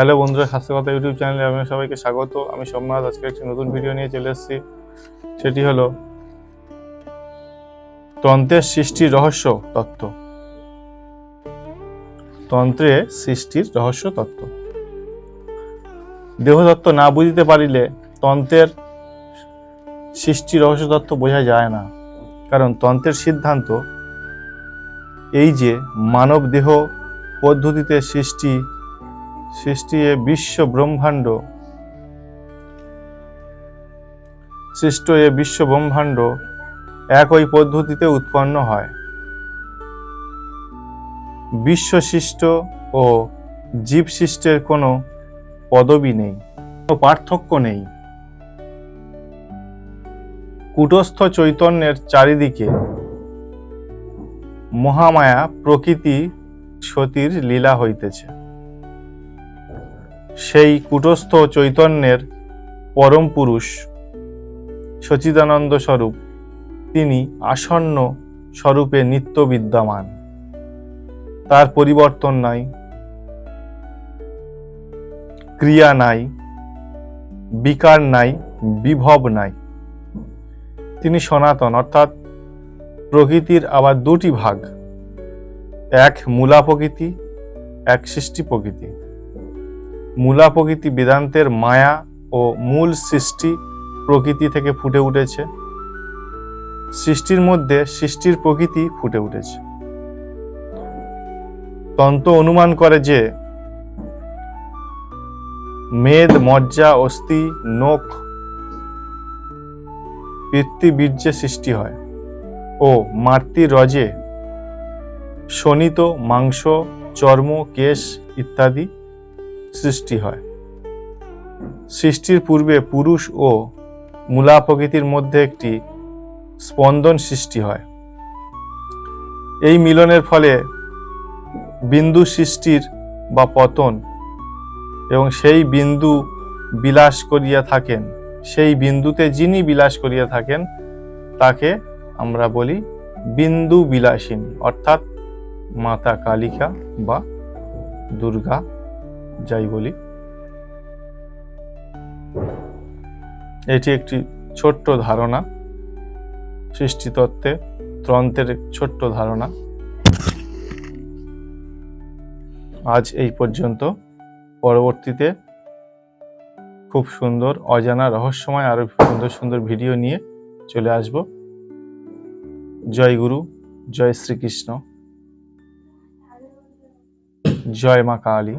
Hello বন্ধুরা, স্বাস্থ্য কথা ইউটিউব চ্যানেলে আপনাদের সবাইকে স্বাগত। আমি সোমনাথ, আজকে একটি নতুন ভিডিও নিয়ে চলে এসেছি। সেটি হলো, তন্ত্রের সৃষ্টির রহস্য তত্ত্ব। তন্ত্রে সৃষ্টির রহস্য তত্ত্ব। দেহতত্ত্ব না বুঝিতে পারিলে তন্ত্রের সৃষ্টি রহস্য তত্ত্ব বোঝা যায় না। কারণ তন্ত্রের সিদ্ধান্ত এই যে মানব দেহ পদ্ধতিতে সৃষ্টি সৃষ্টি এ বিশ্ব ব্রহ্মাণ্ড। সৃষ্ট এ বিশ্ব ব্রহ্মাণ্ড একই পদ্ধতিতে উৎপন্ন হয়। বিশ্ব সৃষ্ট ও জীব সৃষ্টের কোনো পদবি নেই, কোনো পার্থক্য নেই। কুটস্থ চৈতন্যের চারিদিকে মহামায়া প্রকৃতি সতীর লীলা হইতেছে। সেই কুটস্থ চৈতন্যের পরম পুরুষ সচিদানন্দ স্বরূপ। তিনি আসন্ন স্বরূপে নিত্য বিদ্যমান। তার পরিবর্তন নাই, ক্রিয়া নাই, বিকার নাই, বিভব নাই। তিনি সনাতন, অর্থাৎ প্রকৃতির আবার দুটি ভাগ, এক মূলা প্রকৃতি এক সৃষ্টি প্রকৃতি মূলা প্রকৃতি বেদান্তের মায়া ও মূল সৃষ্টি প্রকৃতি থেকে ফুটে উঠেছে। সৃষ্টির মধ্যে সৃষ্টির প্রকৃতি ফুটে উঠেছে। তন্ত্র অনুমান করে যে, মেদ, মজ্জা, অস্থি, নখ বীর্যে সৃষ্টি হয় ও মাতৃ রজে শোণিত, মাংস, চর্ম, কেশ ইত্যাদি সৃষ্টি হয়। সৃষ্টির পূর্বে পুরুষ ও মূলা প্রকৃতির মধ্যে একটি স্পন্দন সৃষ্টি হয়। এই মিলনের ফলে বিন্দু সৃষ্টির বা পতন এবং সেই বিন্দু বিলাস করিয়া থাকেন, সেই বিন্দুতে যিনি বিলাস করিয়া থাকেন, তাকে আমরা বলি বিন্দু বিলাসিনী, অর্থাৎ মাতা কালিকা বা দুর্গা যাই বলি। এটি একটি ছোট্ট ধারণা, সৃষ্টিতত্ত্বে তন্ত্রের ছোট্ট ধারণা। আজ এই পর্যন্ত। পরবর্তীতে খুব সুন্দর, অজানা, রহস্যময় আরও সুন্দর সুন্দর ভিডিও নিয়ে চলে আসব। জয় গুরু, জয় শ্রীকৃষ্ণ। জয় মা কালী।